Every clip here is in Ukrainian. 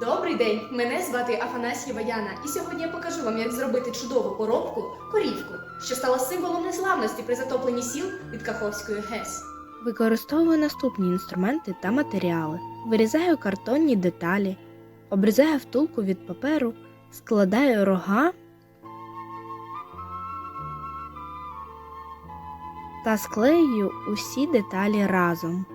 Добрий день! Мене звати Афанасьєва Яна, і сьогодні я покажу вам, як зробити чудову коробку корівку, що стала символом незламності при затопленні сіл від Каховської ГЕС. Використовую наступні інструменти та матеріали. Вирізаю картонні деталі, обрізаю втулку від паперу, складаю рога та склею усі деталі разом.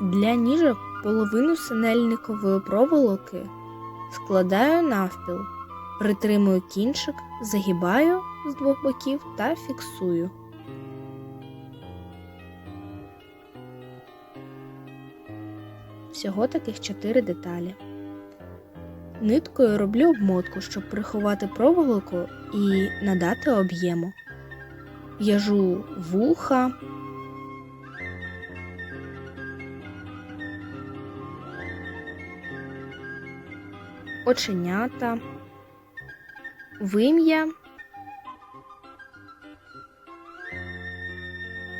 Для ніжок половину синельникової проволоки складаю навпіл, притримую кінчик, загибаю з двох боків та фіксую. Всього таких 4 деталі. Ниткою роблю обмотку, щоб приховати проволоку і надати об'єму. В'яжу вуха, оченята, вим'я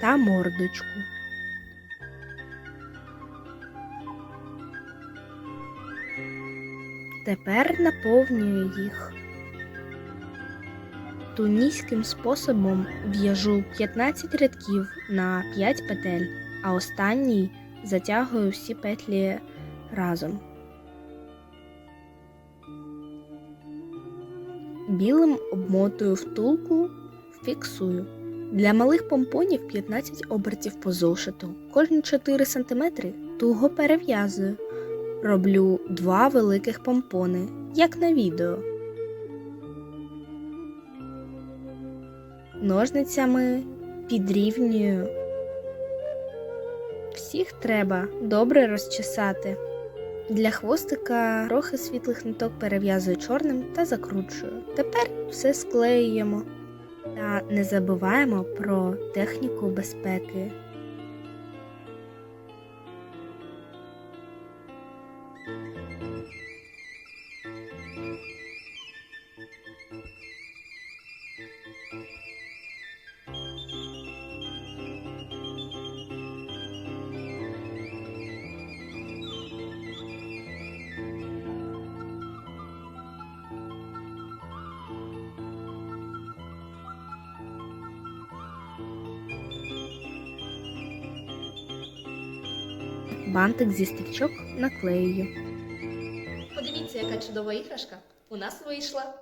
та мордочку. Тепер наповнюю їх. Туніським способом в'яжу 15 рядків на 5 петель, а останній затягую всі петлі разом. Білим обмотую втулку, фіксую. Для малих помпонів 15 обертів по зошиту. Кожні 4 см туго перев'язую. Роблю два великих помпони, як на відео. Ножницями підрівнюю. Всіх треба добре розчесати. Для хвостика трохи світлих ниток перев'язую чорним та закручую. Тепер все склеюємо. Та не забуваємо про техніку безпеки. Бантик зі стрічок наклею. Подивіться, яка чудова іграшка у нас вийшла.